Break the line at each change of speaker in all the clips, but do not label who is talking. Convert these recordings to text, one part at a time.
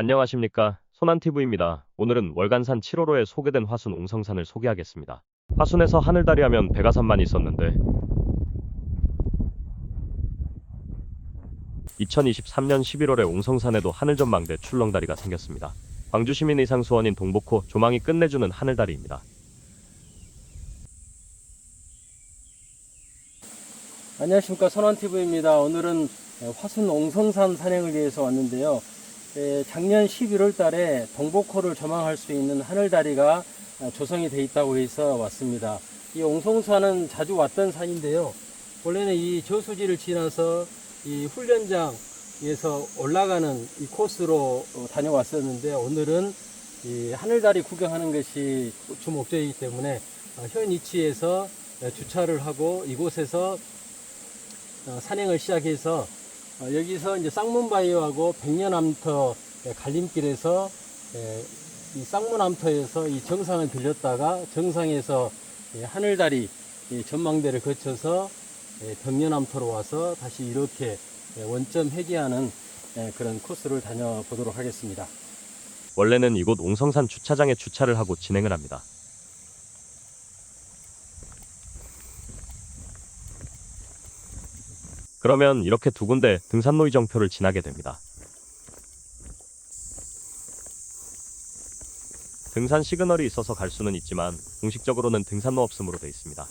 안녕하십니까. 소난TV입니다. 오늘은 월간산 7호로에 소개된 화순 옹성산을 소개하겠습니다. 화순에서 하늘다리 하면 백아산만 있었는데 2023년 11월에 옹성산에도 하늘전망대 출렁다리가 생겼습니다. 광주시민 의상 수원인 동복호 조망이 끝내주는 하늘다리입니다.
안녕하십니까 선원TV입니다. 오늘은 화순 옹성산 산행을 위해서 왔는데요. 에, 작년 11월 달에 동복호를 조망할 수 있는 하늘다리가 아, 조성이 돼 있다고 해서 왔습니다. 이 옹성산은 자주 왔던 산인데요. 원래는 이 저수지를 지나서 이 훈련장에서 올라가는 이 코스로 어, 다녀왔었는데 오늘은 이 하늘다리 구경하는 것이 주 목적이기 때문에 어, 현 위치에서 에, 주차를 하고 이곳에서 어, 산행을 시작해서 어, 여기서 이제 쌍문바위하고 백년암터 갈림길에서 에, 이 쌍문암터에서 이 정상을 들렸다가 정상에서 이 하늘다리 이 전망대를 거쳐서 에, 백년암터로 와서 다시 이렇게 에, 원점 회귀하는 에, 그런 코스를 다녀보도록 하겠습니다.
원래는 이곳 옹성산 주차장에 주차를 하고 진행을 합니다. 그러면 이렇게 두 군데 등산로 이정표를 지나게 됩니다. 등산 시그널이 있어서 갈 수는 있지만 공식적으로는 등산로 없음으로 되어 있습니다.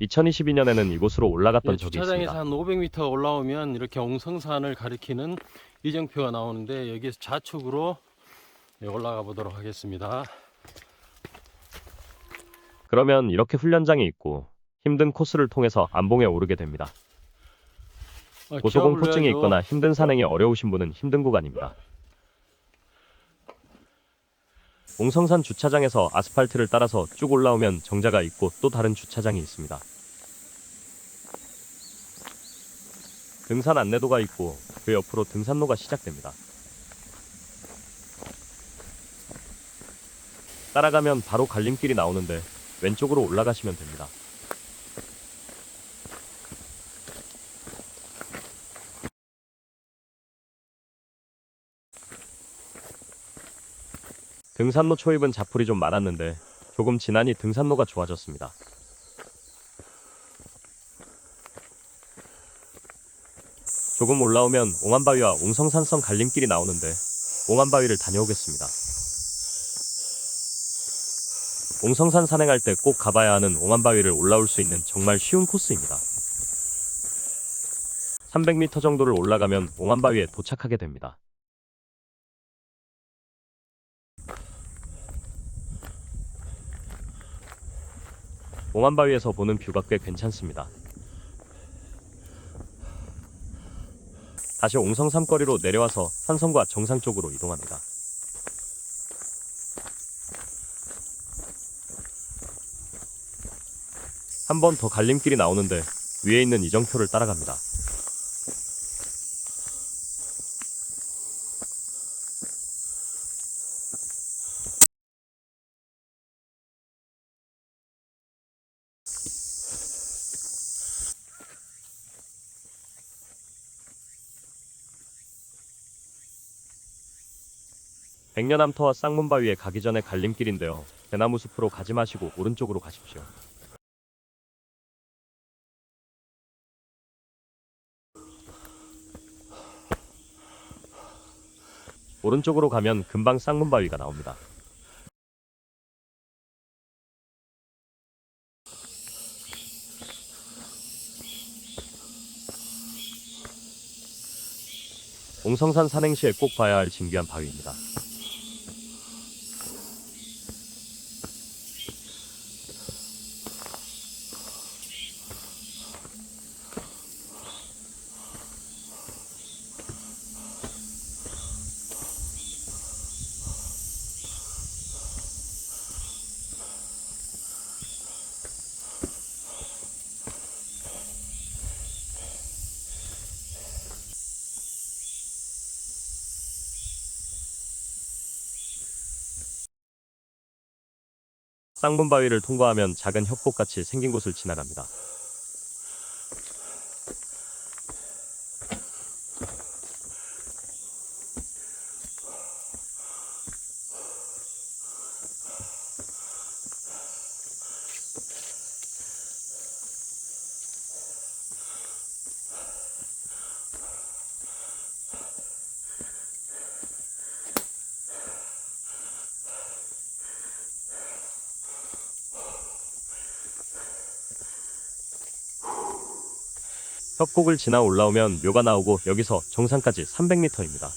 (2022년에는) 이곳으로 올라갔던
예,
적이
주차장에서
있습니다.
한 500m 올라오면 이렇게 옹성산을 가리키는 이정표가 나오는데 여기에서 좌측으로 예, 올라가 보도록 하겠습니다.
그러면 이렇게 훈련장이 있고 힘든 코스를 통해서 안봉에 오르게 됩니다.
아,
고소공포증이 있거나. 힘든 산행이 어려우신 분은 힘든 구간입니다. 옹성산 주차장에서 아스팔트를 따라서 쭉 올라오면 정자가 있고 또 다른 주차장이 있습니다. 등산 안내도가 있고 그 옆으로 등산로가 시작됩니다. 따라가면 바로 갈림길이 나오는데 왼쪽으로 올라가시면 됩니다. 등산로 초입은 자풀이 좀 많았는데 조금 지나니 등산로가 좋아졌습니다. 조금 올라오면 옹안바위와 옹성산성 갈림길이 나오는데 옹안바위를 다녀오겠습니다. 옹성산 산행할 때 꼭 가봐야 하는 옹안바위를 올라올 수 있는 정말 쉬운 코스입니다. 300m 정도를 올라가면 옹안바위에 도착하게 됩니다. 옹안바위에서 보는 뷰가 꽤 괜찮습니다. 다시 옹성삼거리로 내려와서 산성과 정상 쪽으로 이동합니다. 한 번 더 갈림길이 나오는데 위에 있는 이정표를 따라갑니다. 백년암터와 쌍문바위에 가기 전에 갈림길인데요. 대나무 숲으로 가지 마시고 오른쪽으로 가십시오. 오른쪽으로 가면 금방 쌍문바위가 나옵니다. 옹성산 산행 시에 꼭 봐야 할 진귀한 바위입니다. 쌍문 바위를 통과하면 작은 협곡같이 생긴 곳을 지나갑니다. 협곡을 지나 올라오면 묘가 나오고 여기서 정상까지 300m입니다.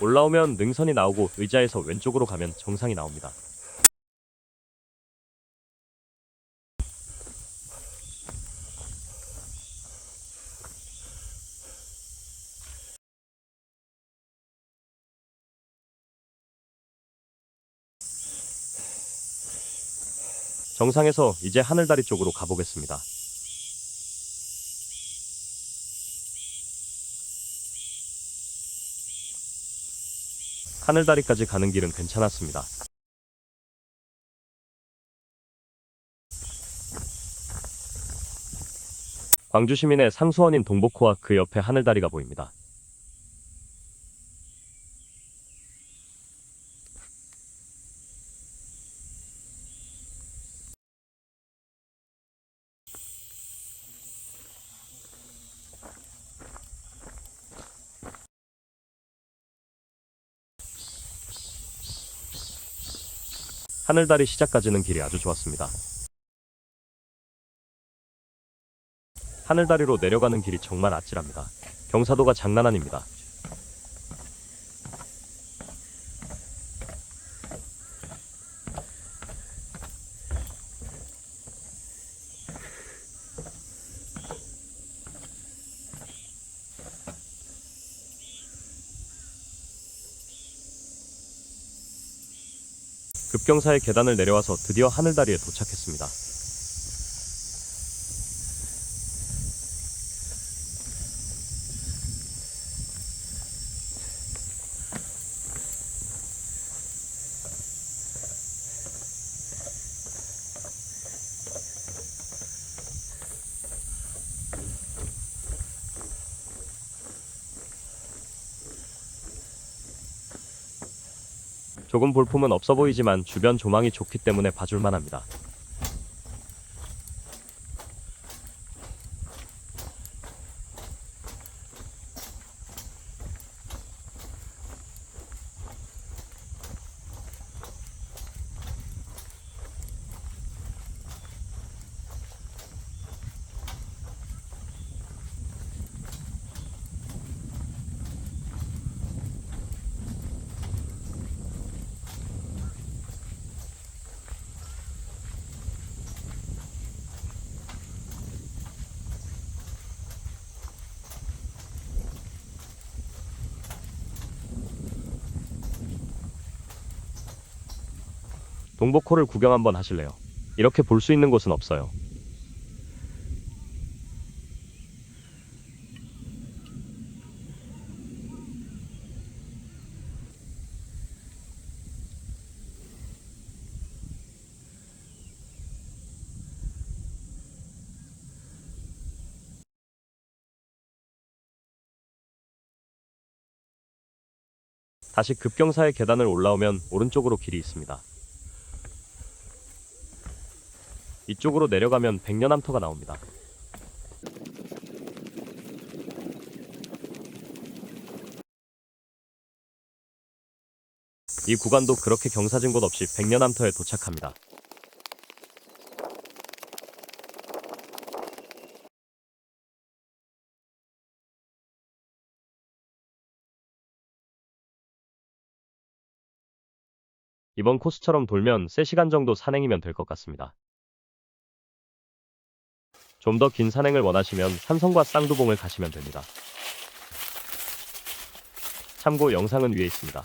올라오면 능선이 나오고 의자에서 왼쪽으로 가면 정상이 나옵니다. 정상에서 이제 하늘다리 쪽으로 가보겠습니다. 하늘다리까지 가는 길은 괜찮았습니다. 광주 시민의 상수원인 동복호와 그 옆에 하늘다리가 보입니다. 하늘다리 시작까지는 길이 아주 좋았습니다. 하늘다리로 내려가는 길이 정말 아찔합니다. 경사도가 장난 아닙니다. 급경사의 계단을 내려와서 드디어 하늘다리에 도착했습니다. 조금 볼품은 없어 보이지만 주변 조망이 좋기 때문에 봐줄만 합니다. 동복호를 구경 한번 하실래요? 이렇게 볼 수 있는 곳은 없어요. 다시 급경사의 계단을 올라오면 오른쪽으로 길이 있습니다. 이쪽으로 내려가면 백년암터가 나옵니다. 이 구간도 그렇게 경사진 곳 없이 백년암터에 도착합니다. 이번 코스처럼 돌면 3시간 정도 산행이면 될 것 같습니다. 좀 더 긴 산행을 원하시면 삼성과 쌍두봉을 가시면 됩니다. 참고 영상은 위에 있습니다.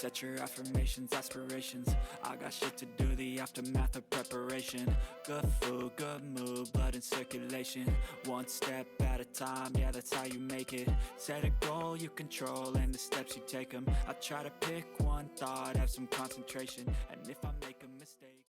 set your affirmations, aspirations. I got shit to do, the aftermath of preparation. Good food, good mood, blood in circulation. One step at a time, yeah, that's how you make it. Set a goal you control and the steps you take them. I try to pick one thought, have some concentration. And if I make a mistake,